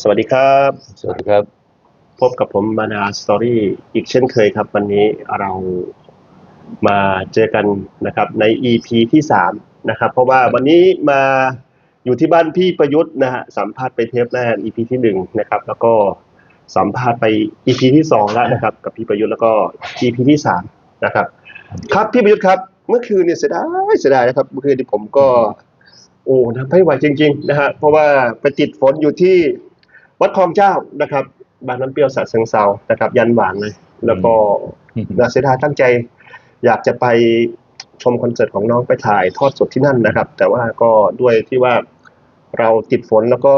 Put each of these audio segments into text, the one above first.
สวัสดีครับ สวัสดีครับ พบกับผมมานาสตอรี่อีกเช่นเคยครับ วันนี้เรามาเจอกันนะครับใน EP ที่สามนะครับ เพราะว่าวันนี้มาอยู่ที่บ้านพี่ประยุทธ์นะฮะสัมภาษณ์ไปเทปแรก EP ที่หนึ่งนะครับ แล้วก็สัมภาษณ์ไป EP ที่สองแล้วนะครับ กับพี่ประยุทธ์แล้วก็ EP ที่สามนะครับ ครับพี่ประยุทธ์ครับ เมื่อคืนเนี่ยเสียดายเสียดายนะครับเมื่อคืนที่ผมก็โอ้นะไม่ไหวจริง ๆ นะฮะเพราะว่าไปติดฝนอยู่ที่ วัดคลองเจ้านะครับบางน้ำเปรี้ยวสะเชิงเซานะครับ ยันหวานเลย แล้วก็อืมนาเสียดายตั้งใจ อยากจะไปชมคอนเสิร์ตของน้องไปถ่ายทอดสดที่นั่นนะครับ แต่ว่าก็ด้วยที่ว่าเราติดฝนแล้วก็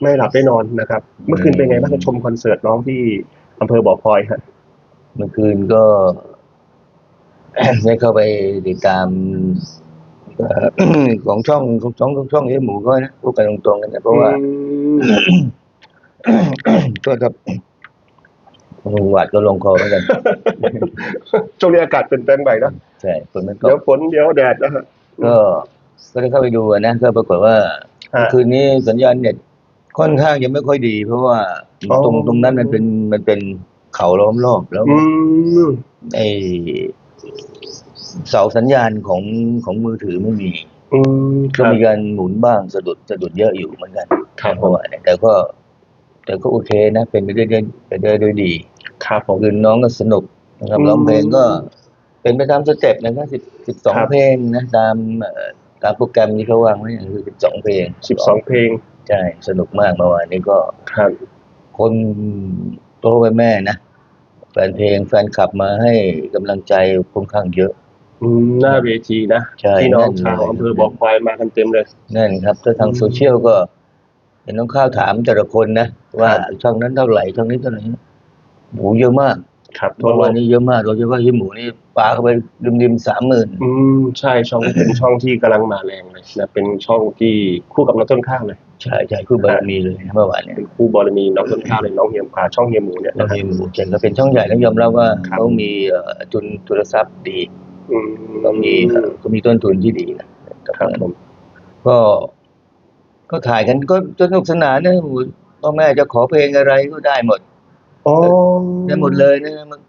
ไม่หลับได้นอนนะครับ เมื่อคืนเป็นไงบ้างชมคอนเสิร์ตน้องที่อำเภอบ่อพลอยฮะเมื่อคืนก็ได้เข้าไปติดตามเอ่อ ของช่องของช่องของช่องเอหมูก็นะพูดกันตรงๆกันนะเพราะว่าก็ครับหวัดก็ลงคอเหมือนกันช่วงนี้อากาศเป็นแปลงใหม่นะใช่ฝนมันตเดี๋ยวกฝนเดี๋ยวแดดนะฮะก็ก็ได้เข้าไปดูอะนะก็ปรากฏว่าฮะเมื่อคืนนี้สัญญาณเน็ตค่อนข้างยังไม่ค่อยดี เพราะว่าอ๋อตรงตรงนั้นมันเป็นมันเป็นเขาล้อมรอบแล้วอืมไอ เสาสัญญาณของของมือถือไม่มี อืมคก็รับ มีการหมุนบ้างสะดุดสะดุดเยอะอยู่เหมือนกันครับเพราะว่าเนี่ยแต่ก็ แต่ก็โอเคนะเป็นไปได้ด้วยไปได้ด้วยดีครับผม คือน้องก็สนุกนะครับอืมร้องเพลงก็ เป็นไปตามสเต็ปนะครับสิบสิบสองครับ เพลงนะตามเอ่อตามโปรแกรมที่เขาวางไว้คือสิบสองเพลงสิบสองเพลงใช่สนุกมากเมื่อวานนี้ก็ ครับ คนโตไปแม่นะแฟนเพลงแฟนคลับมาให้กำลังใจค่อนข้างเยอะอืม หน้าเวทีนะใช่พี่น้องแน่นชาวเลยอำเภอบ่อควายมากันเต็มเลย นั่นครับถ้าทางอืมโซเชียลก็เห็นน้องข้าวถามแต่ละคนนะว่าครับช่องนั้นเท่าไหร่ช่องนี้เท่าไหร่หมูเยอะมาก ครับเมื่อวานนี้เยอะมากโดยเฉพาะที่หมูนี่ปลาเข้าไปริมๆสามหมื่นอืมใช่ช่องนี้เป็นช่องที่กำลังมาแรงเลยนะเป็นช่องที่คู่กับน้องต้นข้าวเลยใช่ใช่คือบารมีเลยนะเมื่อวานเนี่ยเป็นคู่บอลมีน้องต้นข้าวเลยน้องเฮียมพาช่องเฮียหมูเนี่ยเรานะฮะมีหมูเจ๋งก็เป็นช่องใหญ่แล้วยอมรับว่าครับเขามีเอ่อทุนทุนทรัพย์ดี อืมเขามีเอ่อเขามีต้นทุนที่ดีนะครับผมก็ก็ถ่ายกันก็สนุกสนานนะหมูพ่อแม่จะขอเพลงอะไรก็ได้หมดอ๋อได้หมดเลยนะมัน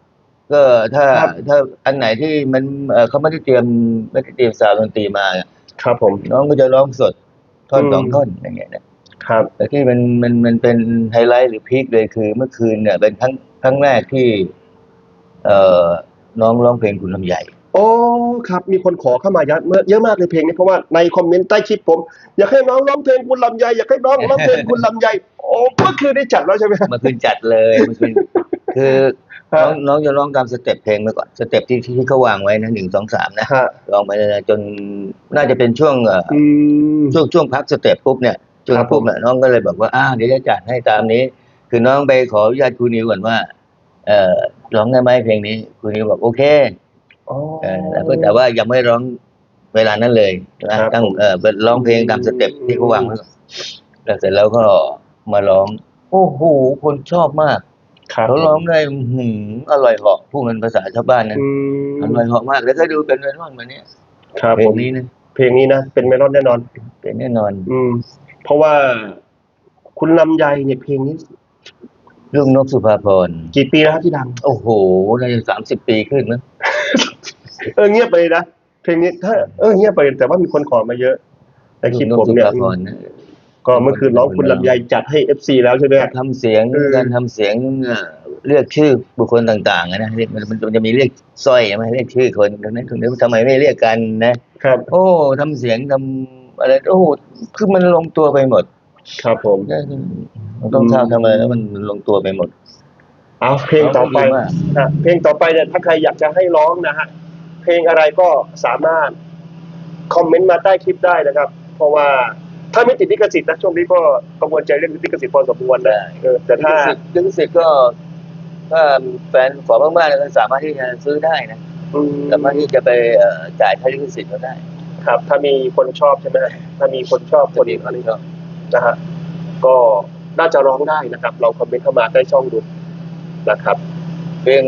ก็ถ้าครับถ้าอันไหนที่มันเอ่อเขาไม่ได้เตรียมไม่ได้เตรียมสาวดนตรีมาครับผมน้องก็จะร้องสดท่อนอืมสองท่อนอย่างเงี้ยนะครับแต่ที่มันมันมันเป็นไฮไลท์หรือพีคเลยคือ เมื่อคืนเนี่ยเป็นครั้งครั้งแรกที่ เอ่อน้องร้องเพลงคุณลำใหญ่ โอ้ครับมีคนขอเข้ามาเยอะเมื่อเยอะมากเลยเพลงนี้เพราะว่าในคอมเมนต์ใต้คลิปผม อยากให้น้องร้องเพลงคุณลำไยอยากให้น้องร้องเพลงคุณลำไยโอ้เมื่อคืนได้จัดแล้วใช่ไหมเมื่อคืนจัดเลยเมื่อคืนคือฮะน้องน้องจะร้องตามสเต็ปเพลงไปก่อนสเต็ปที่ที่เขาวางไว้นะหนึ่งสองสามนะฮะร้องไปเลยนะจนน่าจะเป็นช่วงเอ่ออืมช่วงช่วงพักสเต็ปปุ๊บเนี่ยช่วงครับผมปุ๊บเนี่ยน้องก็เลยบอกว่าอ้าวเดี๋ยวจะจัดให้ตามนี้ คือน้องไปขออนุญาตครูนิวก่อนว่า เอ่อร้องได้ไหมเพลงนี้ครูนิวบอกโอเค อ๋อ เออแล้วก็แต่ว่ายังไม่ร้องเวลานั้นเลยนะครับ ตั้งผมเออร้องเพลงตามสเต็ปที่เขาวางไว้ก่อนแล้วเสร็จแล้วก็มาร้อง โอ้โหคนชอบมากครับเขาร้องได้อื้อหืออร่อยเหาะพูดเป็นภาษาชาวบ้านนะอือมร่อยเหาะมากแล้วก็ดูเป็นไวรัลมาเนี่ยครับเพลผงมนี้นะเพลงนี้นะเป็นเมลอนแน่นอน เป็นแน่นอน อืม เพราะว่าคุณลำไยเนี่ยเพลงนี้ลูกนกสุภาพรกี่ปีแล้วครับที่ดังโอ้โหน่าจะสามสิบปีขึ้นมั้ง เออเงียบไปเลยนะเพลงนี้ถ้าเออเงียบไปแต่ว่ามีคนขอมาเยอะในคลิปลูกนผกมสุเนี่ยภาพรนะก็เมื่อคืนน้องคุณลำไยจัดให้เอฟซีแล้วใช่ไหมทำเสียงเออการทำเสียงเอ่อเรียกชื่อบุคคลต่างๆอะนะเรียกมันมันจะมีเรียกสร้อยใช่ไหมเรียกชื่อคนตรงนั้นตรงนี้ทำไมไม่เรียกกันนะครับ โอ้ทำเสียงทำอะไรโอ้โหคือมันลงตัวไปหมด ครับผมมันต้องทำทำอะไรแล้วมันมันลงตัวไปหมดเอาเพลงต่อไปร้องได้ดีมากอะเพลงต่อไปเนี่ยถ้าใครอยากจะให้ร้องนะฮะ เพลงอะไรก็สามารถคอมเมนต์มาใต้คลิปได้นะครับ เพราะว่าถ้าไม่ติดลิขสิทธิ์นะช่วงนี้ก็กังวลใจเรื่องลิขสิทธิ์พอสมควรนะเออแต่ถ้าลิขสิทธิ์ก็ถ้าแฟนขอมากๆก็สามารถที่จะซื้อได้นะอืมสามารถที่จะไปเอ่อจ่ายค่าลิขสิทธิ์เขาได้ ครับ ถ้ามีคนชอบใช่ไหมถ้ามีคนชอบคนดีอะไรก็นะฮะก็น่าจะร้องได้นะครับลองคอมเมนต์เข้ามาใต้ช่องดูนะครับเพลง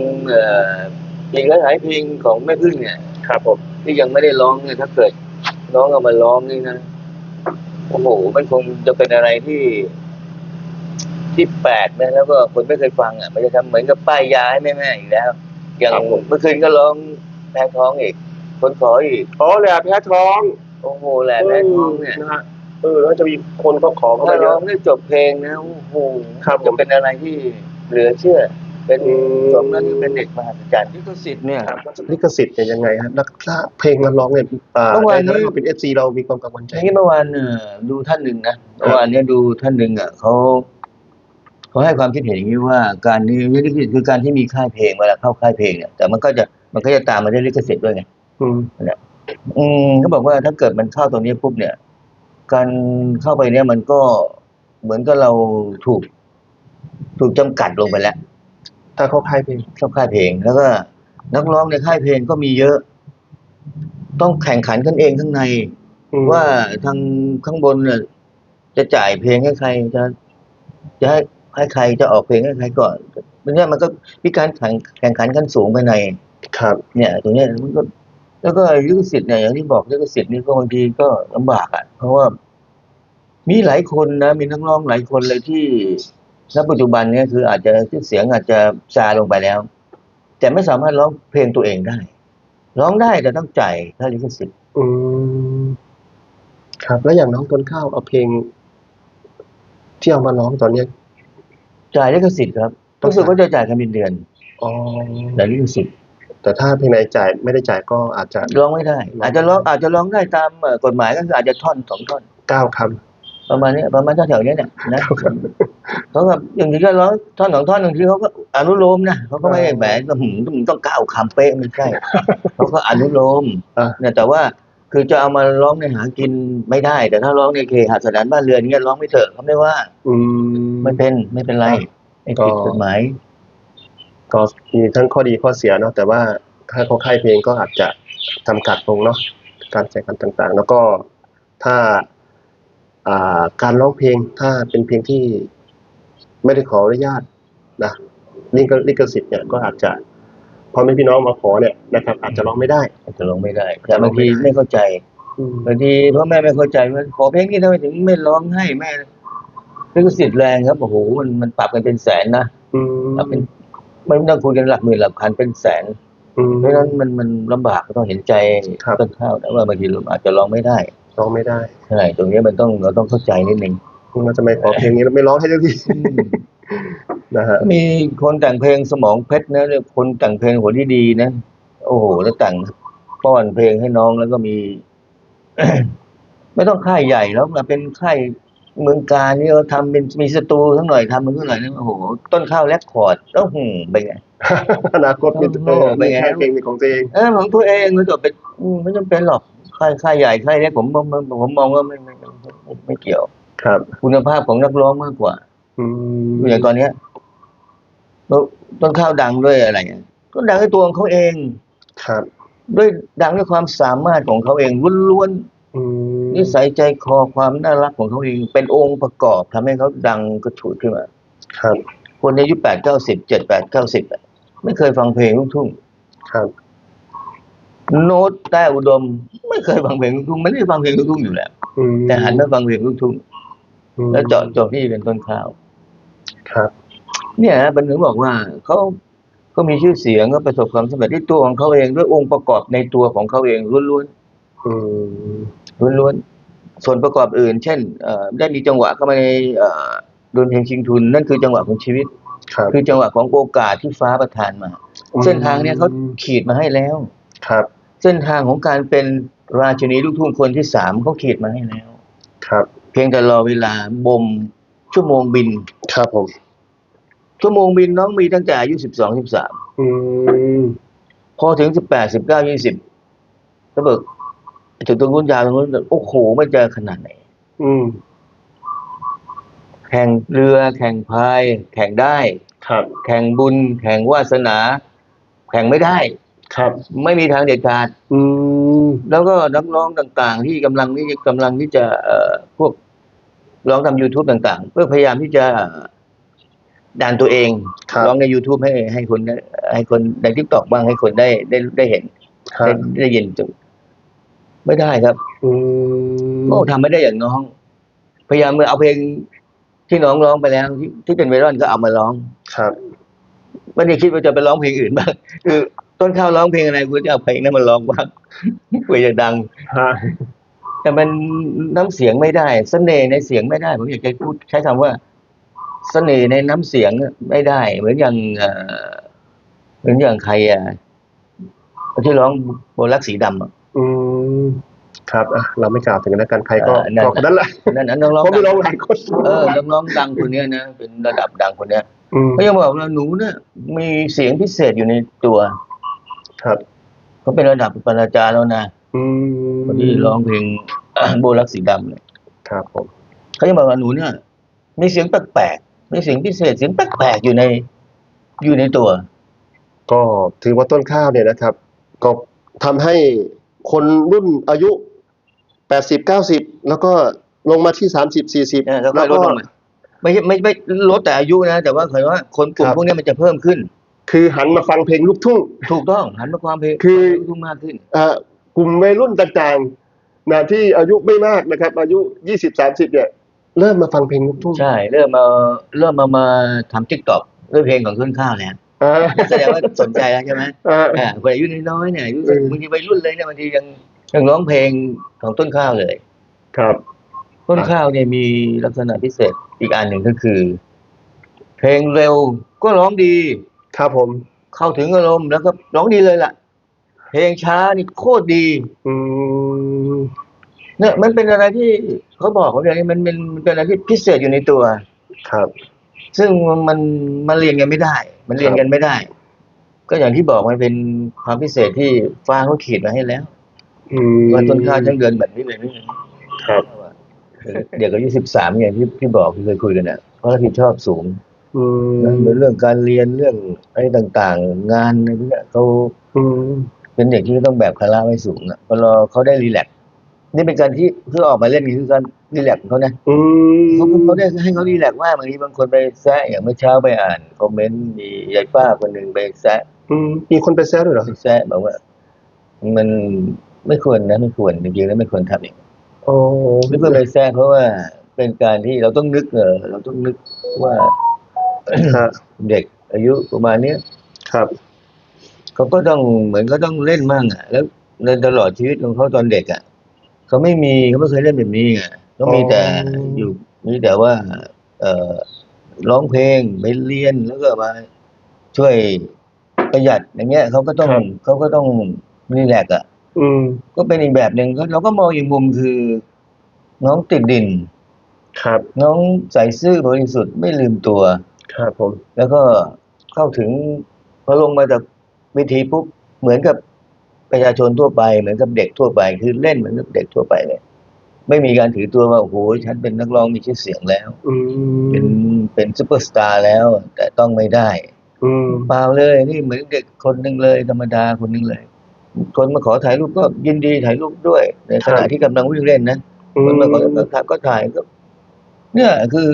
เอ่อเพลงหลายๆเพลงของแม่พึ่งเนี่ยครับผมที่ยังไม่ได้ร้องเนี่ยถ้าเกิดน้องเอามาร้องนี่นะโอ้โหมันคงจะเป็นอะไรที่ที่แปลกนะแล้วก็คนไม่เคยฟังอะมันจะทำเหมือนกับป้ายยาให้แม่ๆอีกแล้ว อย่างครับผม เมื่อคืนก็ร้องแพ้ท้องอีก คนขออีกอ๋อแหละแพ้ท้องโอ้โหแหละแพ้ท้องเนี่ยนะฮะเออแล้วจะมีคนก็ขอเข้าถ้ามาเยร้ออะ งได้จบเพลงนะโอ้โหครับผม จะเป็นอะไรที่เหลือเชื่อ เป็นอืมสมแล้วที่เป็นเด็กมหัศจรรย์ที่ก็สิทธิ์เนี่ย ลิขสิทธิ์เนี่ยยังไงฮะแล้วถ้าเพลงมันร้องเนี่ยอ่าเมื่อวานนี้ ในฐาะเราเป็นเอฟซีเรามีความกังวลใจทีนี้เมื่อวานเอ่อดูท่านหนึ่งนะเมื่อวานเนี้ยดูท่านหนึ่งอะเขาเขาให้ความคิดเห็นอย่างนี้ว่า การนี้ลิขสิทธิ์คือการที่มีค่ายเพลงเวลาเข้าค่ายเพลงเนี่ยแต่มันก็จะมันก็จะตามมาด้วยลิขสิทธิ์ด้วยไง อืม อืมเขาบอกว่าถ้าเกิดมันเข้าตรงนี้ปุ๊บเนี่ย การเข้าไปเนี่ยมันก็เหมือนกับเราถูก ถูกจำกัดลงไปแล้ว ถ้าเขาค่ายเพลงเข้าค่ายเพลง แล้วก็นักร้องในค่ายเพลงก็มีเยอะ ต้องแข่งขันกันเองข้างในอืมว่าทางข้างบนเนี่ยจะจ่ายเพลงให้ใครจะจะให้ให้ใครจะออกเพลงให้ใครก่อนเนี่ยมันก็มีการแข่งแข่งขันกันสูงภายในครับ เนี่ยตรงเนี้ยมันก็ แล้วก็ลิขสิทธิ์เนี่ยอย่างที่บอกลิขสิทธิ์นี่ก็บางทีก็ลำบากอะเพราะว่ามีหลายคนนะมีนักร้องหลายคนเลยที่ ณปัจจุบันเนี่ยคืออาจจะชื่อเสียงอาจจะซาลงไปแล้ว แต่ไม่สามารถร้องเพลงตัวเองได้ ร้องได้แต่ต้องจ่ายค่าลิขสิทธิ์อืมครับ แล้วอย่างน้องต้นข้าวเอาเพลง ที่เอามาร้องตอนเนี้ยจ่ายลิขสิทธิ์ครับรู้สึกว่าจะจ่ายกันเป็นเดือนอ๋อแต่ลิขสิทธิ์แต่ถ้าเพลงไหนจ่ายไม่ได้จ่ายก็อาจจะร้องไม่ได้ อาจจะร้องอาจจะร้องได้ตามเอ่อกฎหมายก็คืออาจจะท่อนสองท่อนเก้าค ประมาณเนี้ยประมาณแถวๆเนี้ยเนี่ยนะำเก้าคเขาแบบอย่างที่ก็ร้องท่อนสองท่อนบางทีเขาก็อนุโลมนะเขาก็ไม่ได้แหมก็หืมต้องต้องก้าวคำเป๊ะไม่ใช่เขาก็อนุโลมำอะเนี่ยแต่ว่าคือจะเอามาร้องในหากินไม่ได้ แต่ถ้าร้องในเคหสถานบ้านเรือนเงี้ยร้องไม่เถอะเขาไม่ว่า อืมไม่เป็นไม่เป็นไรไม่ผิดก็กฎหมายก็มีทั้งข้อดีข้อเสียเนาะแต่ว่าถ้าเขาค่ายเพลงก็อาจจะจำกัดลงเนาะการแข่งขันต่างๆ แล้วก็ถ้าอ่า การร้องเพลงถ้าเป็นเพลงที่ไม่ได้ขออนุญาตนะลิขลิขสิทธิ์เนี่ยก็อาจจะพอแม่พี่น้องมาขอเนี่ยนะครับ อาจจะร้องไม่ได้ อาจจะร้องไม่ได้ แต่บางทีไม่เข้าใจอืมบางทีพ่อแม่ไม่เข้าใจว่าขอเพลงนี้ทำไมถึงไม่ร้องให้แม่ลิขสิทธิ์แรงครับโอ้โหมันมันปรับกันเป็นแสนนะอืมปรับเป็นไม่ต้องคุยกันหลักหมื่นหลักพันเป็นแสน อืม เพราะฉะนั้นมันมันลำบากก็ต้องเห็นใจครับ ต้นข้าวนะว่าบางทีเราอาจจะร้องไม่ได้ ร้องไม่ได้ใช่ตรงนี้มันต้องเราต้องเข้าใจนิดนึงมันจะไม่ขอเพลงนี้แล้วไม่ร้องให้ด้วยพี่นะฮะมีคนแต่งเพลงสมองเพชรนะเนี่ยคนแต่งเพลงหัวที่ดีนะโอ้โหแล้วแต่งป้อนเพลงให้น้องแล้วก็มี ไม่ต้องค่ายใหญ่แล้วมาเป็นค่ายเมืองการนี่เราทำเป็นมีสตูทั้งหน่อยทำมันก็หน่อยนึงโอ้โหต้นข้าวแลกคอร์ดแล้วหืมเป็นไงอนาคตมีโอ้เอโหอเป็นมีไงค่ายเพลงเป็นของตัวเองเออของตัวเองมันจะเป็นอืมไม่จำเป็นหรอก ค่ายค่ายใหญ่ค่ายเล็กผมผมผมผมมองว่าไม่ไม่ไม่ไม่ไม่เกี่ยว ครับ คุณภาพของนักร้องมากกว่า อืมอย่างตอนเนี้ยต้นต้นข้าวดังด้วยอะไรเงี้ยก็ดังด้วยตัวของเขาเอง ครับ ด้วยดังด้วยความสามารถของเขาเองล้วนอืมๆนิสัยใจคอความน่ารักของเขาเอง เป็นองค์ประกอบทำให้เขาดังกระฉูดขึ้นมา ครับคนในอายุแปดเก้าสิบเจ็ดแปดเก้าสิบไม่เคยฟังเพลงลูกทุ่ง ครับ โน้ตแต้อุดม ไม่เคยฟังเพลงลูกทุ่งไม่ได้ฟังเพลงลูกทุ่งอยู่แล้วอืมแต่หันมาฟังเพลงลูกทุ่งอืมแล้วเจาะจงที่เป็นต้นข้าว ครับ เนี่ยนะบันถึงบอกว่าเขาก็มีชื่อเสียงก็ประสบความสำเร็จที่ตัวของเขาเองด้วยองค์ประกอบในตัวของเขาเองล้วนอืมๆล้วนๆส่วนประกอบอื่น เช่นเอ่อได้มีจังหวะเข้ามาในเอ่อดนเพลงชิงทุน นั่นคือจังหวะของชีวิตครับคือจังหวะของโอกาสที่ฟ้าประทานมา เส้นทางเนี่ยเขาขีดมาให้แล้ว ครับ เส้นทางของการเป็นราชินีลูกทุ่งคนที่สามเขาขีดมาให้แล้ว ครับ เพียงแต่รอเวลาบ่มชั่วโมงบิน ครับผม ชั่วโมงบินน้องมีตั้งแต่อายุสิบสองสิบสามอืมพอถึงสิบแปดสิบเก้ายี่สิบก็เบิกถึงตรงนู้นยาวตรงนู้นโอ้โหมันจะขนาดไหน อืม แข่งเรือ แข่งพาย แข่งได้ ครับ แข่งบุญ แข่งวาสนา แข่งไม่ได้ ครับ ไม่มีทางเด็ดขาด อืมแล้วก็นักร้องต่างๆ ที่กำลังที่กำลังที่จะเอ่อพวกร้องทำ YouTube ต่างๆ เพื่อพยายามที่จะดันตัวเองครับ ร้องใน YouTube ให้ให้คนได้ให้คนในทิกตอกบ้างให้คนได้ได้ได้เห็นครัได้บได้ยินจุไม่ได้ครับ อืมก็ทำไม่ได้อย่างน้อง พยายามเอาเพลงที่น้องร้องไปแล้วที่ที่เป็นไวรัลก็เอามาร้อง ครับ ไม่ได้คิดว่าจะไปร้องเพลงอื่นบ้างคือ ต้นข้าวร้องเพลงอะไรกูจะเอาเพลงนั้นมาร้องบ้างเพื่อจะดังฮะแต่มันน้ำเสียงไม่ได้เสน่ห์ในเสียงไม่ได้ ผมอยากจะพูดใช้คำว่าเสน่ห์ในน้ำเสียงไม่ได้ เหมือนอย่างเอ่อเหมือนอย่างใครอะที่ร้องโบลักสีดำอะอืมครับอะเราไม่กล่าวถึงนะกันใครก็เออนั่นก็คนนั้นแหละนั่นนั่นน้องร้องเพราะไม่ร้องดังหลายคนเออน้องร้องดังคนเนี้ยนะเป็นระดับดังคนเนี้ยอืมเขายังบอกว่าหนูเนี่ยมีเสียงพิเศษอยู่ในตัว ครับเขาเป็นระดับปรมาจารย์แล้วนะอืมคนที่ร้องเพลงโบลักสีดำเนี่ยครับผมเขาจะบอกว่าหนูเนี่ยมีเสียงแปลกๆมีเสียงพิเศษเสียงแปลกๆอยู่ในอยู่ในตัว ก็ถือว่าต้นข้าวเนี่ยนะครับ ก็ทำให้คนรุ่นอายุแปดสิบเก้าสิบแล้วก็ลงมาที่สามสิบสี่สิบ เออแล้วก็แล้วลดก็ลงมาไม่ใช่ไม่ไม่ลดแต่อายุนะ แต่ว่าเคยว่าคนกลุ่มครับ พวกเนี้ยมันจะเพิ่มขึ้น คือหันมาฟังเพลงลูกทุ่ง ถูกต้องหันมาความเพลงคือทุ่งมากขึ้นอ่ากลุ่มวัยรุ่นต่างๆนะที่อายุไม่มากนะครับ อายุยี่สิบสามสิบเนี่ย เริ่มมาฟังเพลงลูกทุ่งใช่ เริ่มมาเริ่มมามาทำทิกตอกด้วยเพลงของต้นข้าวแล้วอ่าแสดงว่าสนใจแล้วใช่ไหมอ่า อ่าคนอายุน้อยๆเนี่ยอายุเออ บางทีวัยรุ่นเลยเนี่ยบางทียังยังร้องเพลงของต้นข้าวเลย ครับ ต้นข้าวเนี่ยมีลักษณะพิเศษอีกอันหนึ่งก็คือ เพลงเร็วก็ร้องดี ครับผม เข้าถึงอารมณ์แล้วก็ร้องดีเลยล่ะ เพลงช้านี่โคตรดี อืมเนี่ยมันเป็นอะไรที่เขาบอกว่าอย่างนี้มันเป็นมันเป็นอะไรที่พิเศษอยู่ในตัว ครับ ซึ่งมันมันเรียนกันไม่ได้ มันเรียนกันไม่ได้ ก็อย่างที่บอกมันเป็นความพิเศษที่ฟ้าเขาขีดมาให้แล้วอืมว่าต้นข้าวยังเดินแบบนี้เลยนี่ครับ เด็กอายุสิบสามอย่างที่พี่บอกที่เคยคุยกันอะเขารับผิดชอบสูง อืมนะเหมือนเรื่องการเรียนเรื่องอะไรต่างๆ งานอะไรพวกเนี้ยเขาอืมเป็นเด็กที่ต้องแบกภาระไว้สูงอะพอรอเขาได้รีแลกซ์นี่เป็นการที่เพื่อออกมาเล่นนี่คือการรีแลกซ์ของเขานะอืมเขาเขาได้ให้เขารีแลกซ์ว่าบางทีบางคนไปแซะอย่างเมื่อเช้าไปอ่านคอมเมนต์มียายป้าคนหนึ่งไปแซะอืมมีคนไปแซวด้วยเหรอไปแซะบอกว่า มันไม่ควรนะไม่ควรจริงๆแล้วไม่ควรทำอย่างนี้โอ้ไม่ควรไปแซะเพราะว่าเป็นการที่เราต้องนึกเออเราต้องนึกว่า ฮะเด็กอายุประมาณเนี้ยครับเขาก็ต้องเหมือนก็ต้องเล่นมั่งอะ แล้วในตลอดชีวิตของเขาตอนเด็กอะเขาไม่มีเขาไม่เคยเล่นแบบนี้ไงเขามีแต่อ๋ออยู่มีแต่ว่า เอ่อร้องเพลงไปเรียนแล้วก็มาช่วยประหยัดอย่างเงี้ยเขาก็ต้องเขาก็ต้องรีแลกซ์อะอืมก็เป็นอีกแบบหนึ่งก็เราก็มองอีกมุมคือ น้องติดดิน ครับ น้องใส่ซื่อบริสุทธิ์ไม่ลืมตัว ครับผม แล้วก็เข้าถึงพอลงมาจากเวทีปุ๊บเหมือนกับประชาชนทั่วไปเหมือนกับเด็กทั่วไป คือเล่นเหมือนกับเด็กทั่วไปเลย ไม่มีการถือตัวว่าโอ้โหฉันเป็นนักร้องมีชื่อเสียงแล้วอืมเป็นเป็นซูเปอร์สตาร์แล้ว แต่ต้องไม่ได้อืมเปล่าเลยนี่เหมือนเด็กคนหนึ่งเลย ธรรมดาคนหนึ่งเลย คนมาขอถ่ายรูปก็ยินดีถ่ายรูปด้วยในขณะที่กำลังวิ่งเล่นนะอืคนมมาขอก็ถ่ายก็ถ่ายก็ เนี่ยคือ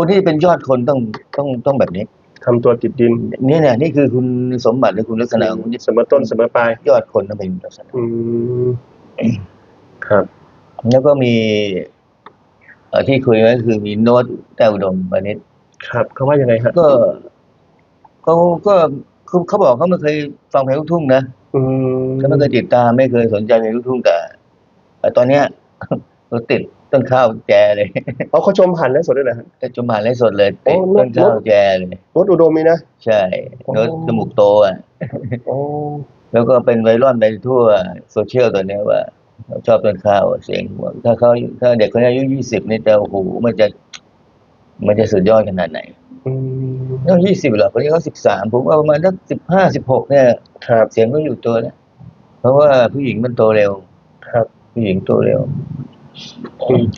คนที่เป็นยอดคนต้องต้องต้องแบบนี้ทำตัวติดดินนี่เนี่ยนี่คือคุณสมบัติหรือคุณลักษณะของเสมอต้นเสมอปลายยอดคนต้องเป็นลักษณะอืมครับ แล้วก็มีเอ่อที่คุยไว้คือมีโน้ตแต้วอุดมวานิชครับเขาว่ายังไงฮะก็เขาก็คือเขาบอกเขาไม่เคยฟังเพลงลูกทุ่งนะอืมเขาไม่เคยติดตามไม่เคยสนใจเพลงลูกทุ่งแต่แต่ตอนเนี้ย เราติด ต้นข้าวแจเลย เอาเขาชมผ่านไลฟ์สดด้วยนะฮะแต่จมหาเลยสดเลยโอ้ติดโน้ต้ตนข้าวแจเลย รถอุดมมีนะ ใช่โอ้โน้ตจมูกโตอะ โอ้แล้วก็เป็นไวรัลไปทั่วโซเชียลตัวเนี้ยว่าชอบต้นข้าวเสียงถ้าเขาถ้าเด็กคนนี้อายุยี่สิบนี่จะโอ้โหมันจะ มันจะสุดยอดขนาดไหนอืมต้องยี่สิบหรอกคนนี้เขาสิบสามผมว่าประมาณสักสิบห้าสิบหกเนี่ย ครับ เสียงก็อยู่ตัวแล้วเพราะว่าผู้หญิงมันโตเร็ว ครับ ผู้หญิงโตเร็วอืม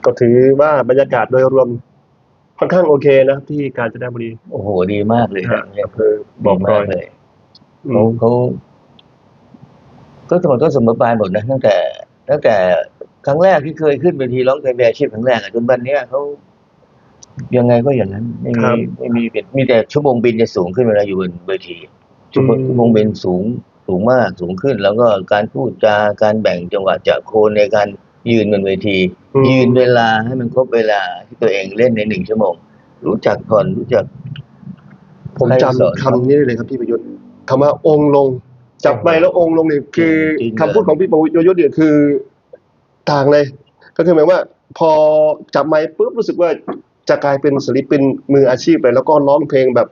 ก็ถือว่าบรรยากาศโดยรวมค่อนข้างโอเคนะครับที่กาญจนบุรี โอ้โหดีมากเลยฮะเนี่ยอำเภอบอกรมาอกยเลยอืเขามเขาก็สมมติก็สมมติปลายหมดนะตั้งแต่ ตั้งแต่ครั้งแรกที่เคยขึ้นเวทีร้องเพลงอาชีพครั้งแรกอะจนวันเนี้ยเขายังไงก็อย่างนั้นไม่มีไม่มีเปลี่ยนมีแต่ชั่วโมงบินจะสูงขึ้นเวลาอยู่บนเวทีชั่วโมงชั่วโมงบินสูงสูงมากสูงขึ้น แล้วก็การพูดจาการแบ่งจังหวะจากโคนในการ ยืนบนเวที อืม ยืนเวลาให้มันครบเวลาที่ตัวเองเล่นในหนึ่งชั่วโมง รู้จักก่อนรู้จัก ผมใครจำสอนคำนี้ได้เลยครับพี่ประยุทธ์คำว่าองค์ลง จับไม้แล้วองค์ลงเนี่ยคือจริงๆ คำพูดของพี่ประยุทธ์เนี่ยคือต่างเลย ก็คือหมายว่า พอจับไม้ปุ๊บรู้สึกว่าจะกลายเป็นศิลปินมืออาชีพเลยแล้วก็ร้องเพลงแบบ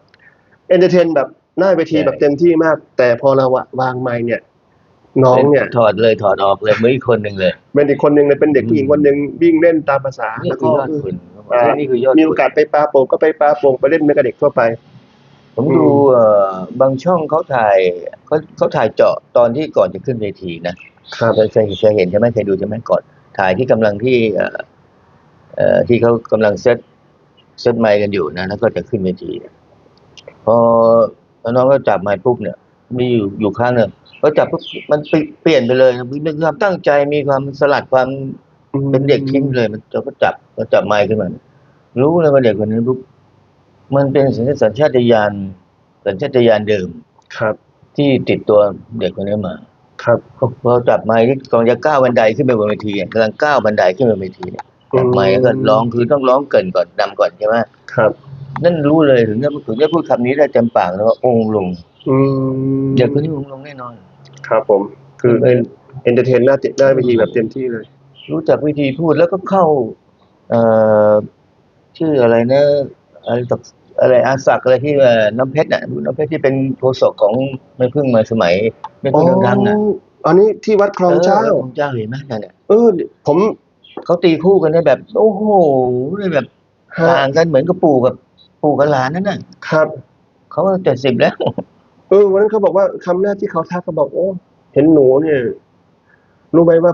เอนเตอร์เทนแบบหน้าเวทีแบบเต็มที่มาก แต่พอเราอะวางไม้เนี่ย น้องเนี่ยถอดเลยถอดออกเลยมืออีกคนหนึ่งเลยเป็นอีกคนหนึ่งเลยเป็นเด็กผู้หญิงคนหนึ่งวิ่งเล่นตามภาษานี่แล้วคืก็อยอดคุณอ่านี่คือยอดมีคุโอณกาสไปปลาโป่งก็ไปปลาโป่งไปเล่นไม่กับเด็กทั่วไป ผมดูเอ่อบางช่องเขาถ่ายเขาเขาถ่ายเจาะตอนที่ก่อนจะขึ้นเวทีนะครับเคยเคยเคยเห็นใช่ไหมเคยดูใช่ไหมก่อนถ่ายที่กำลังที่เอ่อเอ่อที่เขากำลังเซตเซตไมค์กันอยู่นะแล้วก็จะขึ้นเวทีพอน้องก็จับไมค์ปุ๊บเนี่ยมีอยู่อยู่ข้างหนึ่ง ก็จับปุ๊บมันเปลี่เปลี่ยนไปเลยมีความตั้งใจมีความสลัดความเป็นเด็กทิ้งเลย มันจะก็จับก็จับไมค์ขึ้นมารู้เลยว่าเด็กคนนี้ปุ๊บมันเป็นสัญชาตญาณสัญชาตญาณเดิมครับ ที่ติดตัวเด็กคนนี้มา ครับพอพอจับไม้ที่กำลังจะก้าวบันไดขึ้นไปบนเวทีเนี่ยกำลังก้าวบันไดขึ้นไปบนเวทีเนี่ยจับไม้แล้วก็ร้องคือต้องร้องเกรินก่อนนำก่อนใช่ไหมครับ นั่นรู้เลยถึงจะถึงจะพูดคำนี้ได้เต็มปากเลยว่าองค์ลง อืมเด็กคนนี้องค์ลงแน่นอน ครับผม คือเอนเอนเตอร์เทนหน้าติดหน้าเวทีแบบเต็มที่เลย รู้จักวิธีพูดแล้วก็เข้า เอ่อชื่ออะไรนะอะไรตกอะไรอาศักดิ์อะไรที่ว่าน้ำเพชรน่ะน้ำเพชรที่เป็นโฆษกของแม่พึ่งมาสมัยแม่พึ่งดังๆน่ะอันนี้ที่วัดคลองเจ้าคลองเจ้าเห็นไหมนั่นเนี่ยเออ ผม เขาตีคู่กันได้แบบ โอ้โหเลยแบบฮะต่างกันเหมือนกับปู่กับปู่กับหลานนั่นน่ะครับ เขาเจ็ดสิบแล้ว เออวันนั้นเขาบอกว่าคำแรกที่เขาทักเขาบอกโอ้เห็นหนูเนี่ยรู้ไหมว่า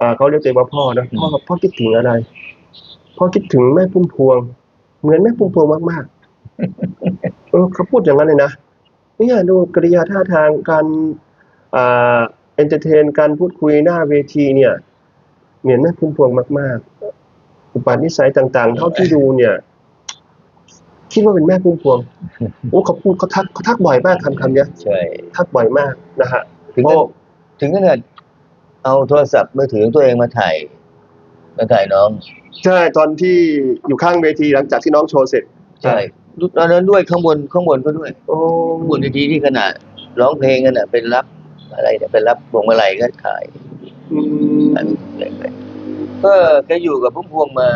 อ่าเขาเรียกตัวเองว่าพ่อนะพ่อพ่อคิดถึงอะไรพ่อคิดถึงแม่พุ่มพวง เหมือนแม่พุ่มพวงมากๆเออเขาพูดอย่างนั้นเลยนะเนี่ยดูกริยาท่าทางการอ่าเอนเตอร์เทนการพูดคุยหน้าเวทีเนี่ย เหมือนแม่พุ่มพวงมาก ๆ อุปนิสัยต่าง ๆ เท่าที่ดูเนี่ย คิดว่าเป็นแม่พุ่มพวงโอ้เขาพูดเขาทักเขาทักบ่อยมากคำคำเนี้ยใช่ทักบ่อยมากนะฮะถึงโอ้ขนาดถึงขนาดเอาโทรศัพท์มือถือของตัวเองมาถ่ายมาถ่ายน้อง ใช่ตอนที่อยู่ข้างเวทีหลังจากที่น้องโชว์เสร็จ ใช่ตอนนั้นด้วยข้างบนข้างบนก็ด้วยโอ้ข้างบนเวทีที่ขนาดร้องเพลงกันอะ เป็นรับอะไรเนี่ยเป็นรับพวงมาลัยก็ขายอืมขายเพลงไปก็แกอยู่กับพุ่มพวงมา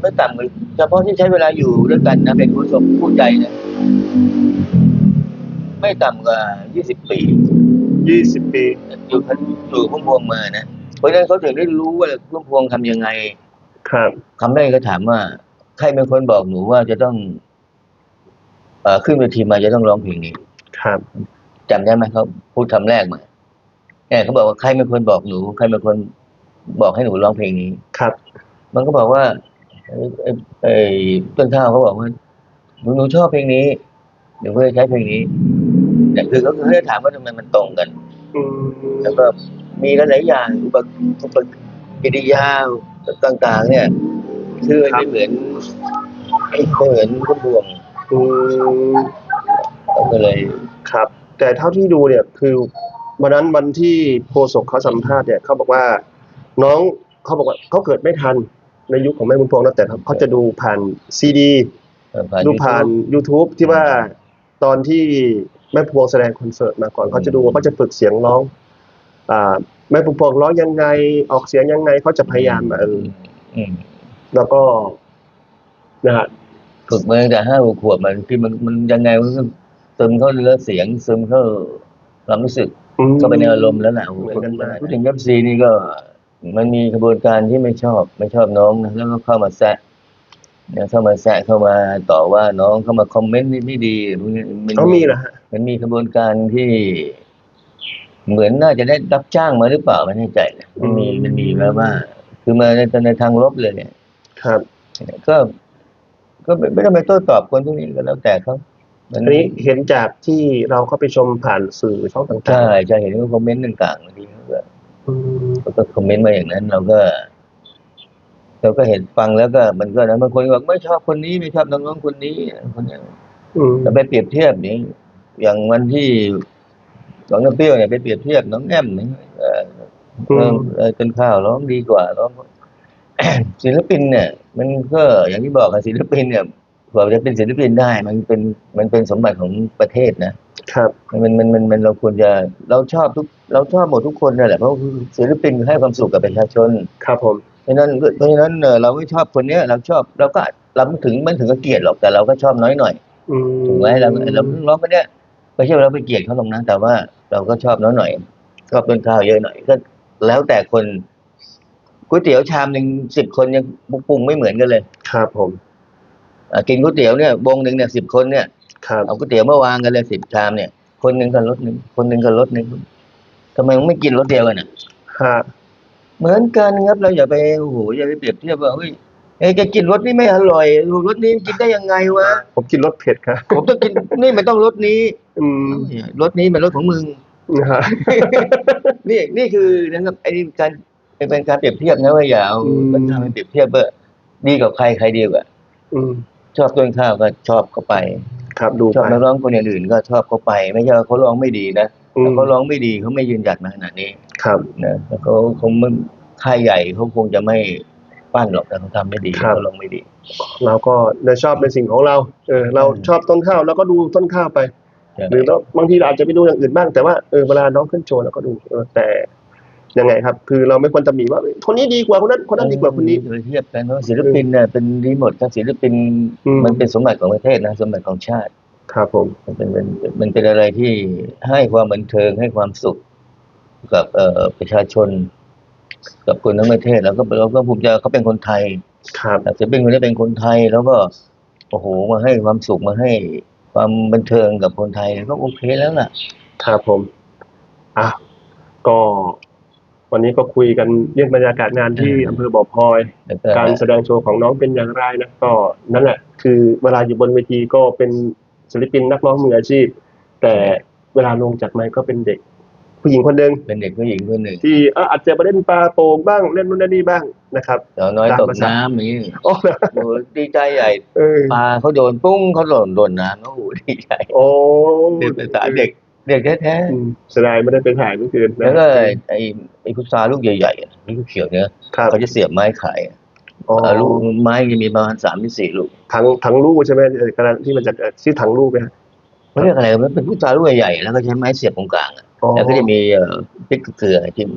ไม่ต่ำกว่าเฉพาะที่ใช้เวลาอยู่ด้วยกันนะเป็นผู้ชมผู้ใจนะไม่ต่ำกว่ายี่สิบปี ยี่สิบปี อยู่กับอยู่พุ่มพวงมานะ เพราะฉะนั้นเขาถึงได้รู้ว่าพุ่มพวงทำยังไง ครับคำแรกก็ถามว่า ใครเป็นคนบอกหนูว่าจะต้องเอ่อขึ้นเวทีมาจะต้องร้องเพลงนี้ ครับจำได้ไหมเขาพูดคำแรกมาเนี่ยเขาบอกว่าใครเป็นคนบอกหนู ใครเป็นคนบอกให้หนูร้องเพลงนี้ ครับ มันก็บอกว่า ไอ้ไอ้ไอ้ต้นข้าวเขาบอกว่าหนูหนูชอบเพลงนี้หนูก็เลยใช้เพลงนี้แต่คือเขาคือให้ถามว่าทำไมมันตรงกัน อืมแล้วก็มีหลายๆอย่างอุปอุปกิริยาต่างๆ เนี่ยคือมันไม่เหมือนไม่เหมือนพุ่มพวงอืมเขาก็เลย ครับ แต่เท่าที่ดูเนี่ยคือวันนั้นวันที่โฆษกเขาสัมภาษณ์เนี่ยเขาบอกว่า น้องเขาบอกว่าเขาเกิดไม่ทัน ในยุคของแม่บุญพวงนะแต่เขาจะดูผ่านซีดีเอ่อผ่านดูผ่าน YouTube ที่ว่าตอนที่แม่พวงแสดงคอนเสิร์ตมาก่อนเขาจะดูว่าเขาจะฝึกเสียงร้องอ่าแม่พวงร้องยังไง ออกเสียงยังไงเขาจะพยายามเอออืมแล้วก็นะฮะฝึกมาตั้งแต่ห้าหกขวบมันคือมันมันยังไงมันก็ซึมเข้าเนื้อเสียงซึมเข้าความรู้สึกอืมก็เป็นอารมณ์แล้วแหละโอ้โหเหมือนกันมากพูดถึงยับซีนี่ก็ มันมีกระบวนการที่ไม่ชอบไม่ชอบน้องนะแล้วก็เข้ามาแซะเนี่ยเข้ามาแซะเข้ามาต่อว่าน้องเข้ามาคอมเมนต์ไม่ดีพวกนี้นเขามีเหรอฮะมันมีกระบวนการที่ เหมือนน่าจะได้รับจ้างมาหรือเปล่าไม่แน่ใจนะมันมีมันมีแล้วว่า คือมาในในทางลบเลยเนี่ย ครับ ก็ ก็ไม่ไม่ต้องไปโต้ตอบคนพวกนี้ก็แล้วแต่เขามัอันนี้เห็นจากที่เราเข้าไปชมผ่านสื่อช่องต่างใช่ใช่เห็นเขาคอมเมนต์ต่างๆบางทีเขาก็ๆอืม เขาก็คอมเมนต์มาอย่างนั้น เราก็เราก็เห็นฟังแล้วก็มันก็นะบางคนบอกไม่ชอบคนนี้ไม่ชอบน้องๆคนนี้คนนี้อืมแต่ไปเปรียบเทียบนี่อย่างวันที่น้องน้ำเปรี้ยวเนี่ยไปเปรียบเทียบน้องแอมนี่เอ่ออืมเออเออต้นข้าวร้องดีกว่าร้องศิลปินเนี่ย มันก็อย่างที่บอกอะศิลปินเนี่ยกว่าจะเป็นศิลปินได้ มันเป็นมันเป็นสมบัติของประเทศนะ ครับมันมันมันมันเราควรจะเราชอบทุกเราชอบหมดทุกคนนั่นแหละเพราะคือศิลปินให้ความสุขกับประชาชน ครับผมเพราะฉะนั้นเพราะฉะนั้นเอ่อเราไม่ชอบคนเนี้ยเราชอบเราก็เราไม่ถึงไม่ถึงกับเกลียดหรอกแต่เราก็ชอบน้อยหน่อยอืมถูกไหมเราเราเพิ่งร้องไปเนี่ยไม่ใช่ว่าเราไปเกลียดเขาลงนะแต่ว่าเราก็ชอบน้อยหน่อยชอบต้นข้าวเยอะหน่อยก็แล้วแต่คนก๋วยเตี๋ยวชามหนึ่งสิบคนยังปรุงไม่เหมือนกันเลย ครับผม อะกินก๋วยเตี๋ยวเนี่ยวงหนึ่งเนี่ยสิบคนเนี่ย ครับเอาก๋วยเตี๋ยวมาวางกันเลยสิบชามเนี่ย คนหนึ่งกับรถหนึ่งคนหนึ่งกับรถหนึ่งทำไมมึงไม่กินรถเดียวกันอะฮะเหมือนกันครับเราอย่าไปโอ้โหอย่าไปเปรียบเทียบว่าเฮ้ยเอ้ยแกกินรสนี้ไม่อร่อยรสนี้กินได้ยังไงวะผมกินรสเผ็ดครับผมต้องกินนี่มันต้องรสนี้ อืมรสนี้เป็นรสของมึงนะฮะนี่นี่คือนะครับไอ้นี่การเป็นการเปรียบเทียบนะว่าอย่าเอาอืมต้นข้าวไปเปรียบเทียบว่าดีกับใครใครดีกว่าอืมชอบต้นข้าวก็ชอบเขาไป ครับดูชอบไป นักร้องคนอื่นๆก็ชอบเขาไป ไม่ใช่ว่าเขาร้องไม่ดีนะอืม ถ้าเขาร้องไม่ดีเขาไม่ยืนหยัดมาขนาดนี้ครับ นะแล้วเขาคงไม่ค่ายใหญ่เขาคงจะไม่ปั้นหรอกแต่เขาทำไม่ดีครับ เขาร้องไม่ดี เราก็ได้ชอบในสิ่งของเราเออเราอืมชอบต้นข้าวเราก็ดูต้นข้าวไป หรือเราบางทีเราอาจจะไปดูอย่างอื่นบ้างแต่ว่าเออเวลาน้องขึ้นโชว์เราก็ดูเออแต่ ยังไงครับ คือเราไม่ควรตำหนิว่าเอ้ยคนนี้ดีกว่าคนนั้นคนนั้นดีกว่าคนนี้จะไปเทียบกันเพราะศิลปินเนี่ยเป็นดีหมดครับศิลปินอืมมันเป็นสมบัติของประเทศนะสมบัติของชาติ ครับผมมันเป็นเป็นมันเป็นอะไรที่ให้ความบันเทิงให้ความสุขกับเอ่อประชาชน กับคนทั้งประเทศแล้วก็เราก็ภูมิใจเขาเป็นคนไทย ครับแต่ศิลปินคนนี้เป็นคนไทยแล้วก็โอ้โหมาให้ความสุขมาให้ความบันเทิงกับคนไทยก็โอเคแล้วล่ะ ครับผมอะก็ วันนี้ก็คุยกันเรื่องบรรยากาศงานที่อืมอำเภอบ่อพลอยแล้วก็การแสดงโชว์ของน้องเป็นอย่างไรนะก็นั่นแหละคือเวลาอยู่บนเวทีก็เป็นศิลปินนักร้องมืออาชีพ แต่เวลาลงจากไมค์ก็เป็นเด็ก ผู้หญิงคนหนึ่งเป็นเด็กผู้หญิงคนหนึ่งที่เอ่ออาจจะไปเล่นปลาโป่งบ้างเล่นนู่นเล่นนี่บ้างนะครับสาวน้อยตามตกภาษาน้ำอย่างนี้โอ้โอ้ดีใจใหญ่เออปลาเขาโดนปุ้งเขาหล่นหล่นน้ำโอ้โหดีใจโอ้เป็นภาษาเด็ก เด็กแท้อืมเสียดายไม่ได้ไปถ่ายเมื่อคืนๆนะแล้วก็ไอ้ไอ้พุทราลูกใหญ่ๆอะลูกเขียวเนี่ยครับเขาจะเสียบไม้ขายอะอ๋อเอ่อลูกไม้จะมีประมาณสามถึงสี่ลูกถังถังลูกใช่ไหมเออกระดานที่มันจะเอ่อชื่อถังลูกไหมฮะเขาเรียกอะไรมันเป็นพุทราลูกใหญ่ๆแล้วก็ใช้ไม้เสียบตรงกลางอะอ๋อแล้วก็จะมีเอ่อพริกเกลือจิ้ม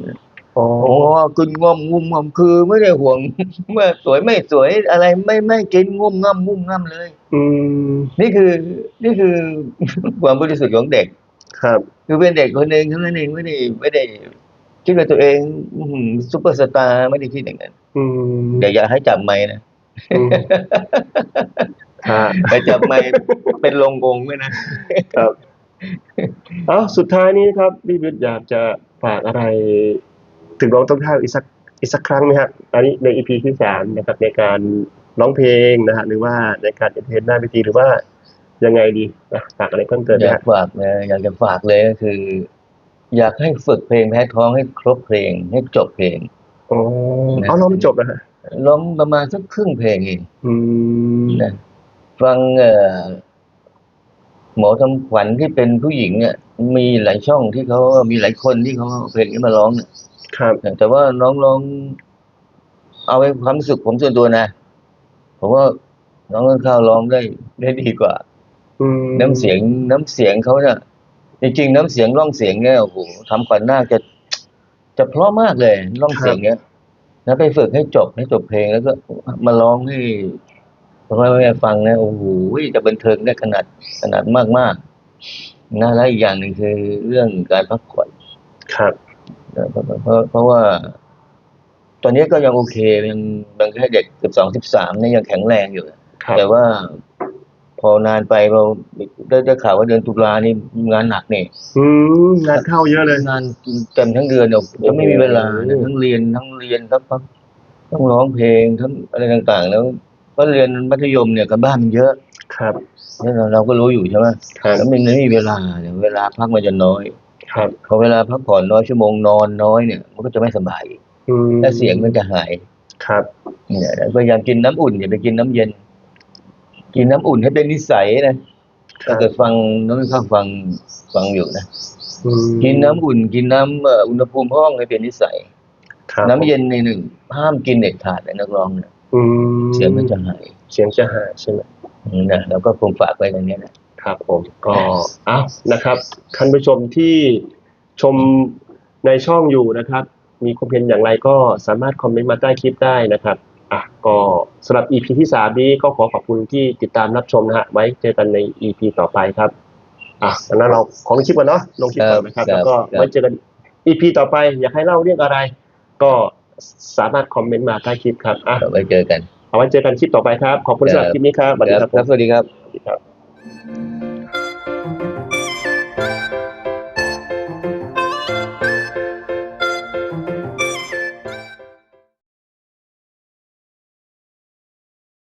อ๋อโอ้กินงอมงุมงอมคือไม่ได้ห่วง เมื่อสวยไม่สวยอะไรไม่ไม่กินงุมง่ำงุมง่ำเลย อืมนี่คือนี่คือ ความบริสุทธิ์ของเด็ก ครับ คือเป็นเด็กคนหนึ่งเท่านั้นเองไม่ได้ไม่ได้คิดว่าตัวเองอื้อหือซุปเปอร์สตาร์ไม่ได้คิดอย่างนั้นอืมเดี๋ยวอย่าให้จับไม้นะอืมฮะไปจับไม้เป็นลงองค์ด้วยนะ ครับเอาสุดท้ายนี้ครับพี่วิทย์อยากจะฝากอะไร ถึงน้องต้นข้าวอีกสักอีกสักครั้งไหมครับอันนี้ในอีพีที่สามนะครับในการร้องเพลงนะฮะหรือว่าในการเอนเตอร์เทนหน้าเวทีหรือว่า ยังไงดีนะฝากอะไรเพิ่มเติมไหอมยากฮะฝากนะอยากจะฝากเลยก็คือ อยากให้ฝึกเพลงแพ้ท้องให้ครบเพลง ให้จบเพลง อ๋อเอาเราไม่จบนะฮะร้องประมาณสักครึ่งเพลงเองอืมนะฟังเอ่อหมอทำขวัญที่เป็นผู้หญิงเนี่ยมีหลายช่องที่เขามีหลายคนที่เขาเอาเพลงนี้มาร้องเนี่ย ครับแต่ว่าน้องร้อง เอาไปความรู้สึกผมส่วนตัวนะ ผมว่าน้องต้นข้าวร้องได้ได้ดีกว่าอืม น้ำเสียงน้ำเสียงเขาเนี่ยจริงๆน้ำเสียงร่องเสียงเนี่ยโอ้โหทำขวัญนาคจะจะเพราะมากเลยร่องเสียงเนี่ยแล้วไปฝึกให้จบให้จบเพลงแล้วก็มาร้องให้พ่อแม่ฟังนะโอ้โหจะบันเทิงได้ขนาดขนาดมากมากๆนะและอีกอย่างหนึ่งคือเรื่องการพักผ่อนครับนะเพราะเพราะเพราะว่า ตอนนี้ก็ยังโอเคยังยังแค่เด็กสิบสองสิบสามเนี่ยยังแข็งแรงอยู่ครับแต่ว่า พอนานไปเราได้ได้ข่าวว่าเดือนตุลานี่งานหนักนี่อืมงานเข้าเยอะเลยงานเต็มทั้งเดือนเดี๋ยวจะไม่มีเวลาโอ้นะโหทั้งเรียนทั้งเรียนทั้งทั้งต้องร้องเพลงทั้งอะไรต่างๆ แล้วเพราะเรียนมัธยมเนี่ยกันบ้านมันเยอะครับแล้วเราเราก็รู้อยู่ใช่ไหมครับแล้วมันไม่มีเวลาเนี่ยเวลาพักมันจะน้อย ครับพอเวลาพักผ่อนน้อยชั่วโมงนอนน้อยเนี่ย มันก็จะไม่สบายอืมและเสียงมันจะหายครับเนี่ยพยายามกินน้ำอุ่นอย่าไปกินน้ำเย็น กินน้ำอุ่นให้เป็นนิสัยนะถ้าเกิดฟังน้องข้างฟังฟังอยู่นะอืมกินน้ำอุ่น กินน้ำเอ่ออุณหภูมิห้องให้เป็นนิสัยคครับน้ำเย็นในหนึ่งห้ามกินเด็ดขาดเลยนักร้องเนี่ยอืมเสียงมันจะหายเสียงจะหายใช่ไหมอืมนะเราก็คงฝากไว้อย่างนี้นะครับผมก็อ้าวนะครับท่านผู้ชมที่ชมในช่องอยู่นะครับ มีความเห็นอย่างไรก็สามารถคอมเมนต์มาใต้คลิปได้นะครับ อะก็สำหรับ EP ที่สามนี้ก็ขอขอบคุณที่ติดตามรับชมนะฮะ ไว้เจอกันใน EP ต่อไปครับ อะงั้นเราขอลงคลิปก่อนเนาะลงคลิปก่อนนะครับ ครับแล้วก็ครับ ไว้เจอกัน EP ต่อไป อยากให้เล่าเรื่องอะไร ก็สามารถคอมเมนต์มาใต้คลิปครับอะเราไว้เจอกัน เอาไว้เจอกันคลิปต่อไปครับ ขอบคุณสำหรับคลิปนี้ครับสวัสดีครับครับสวัสดีครับ สวัสดีครับ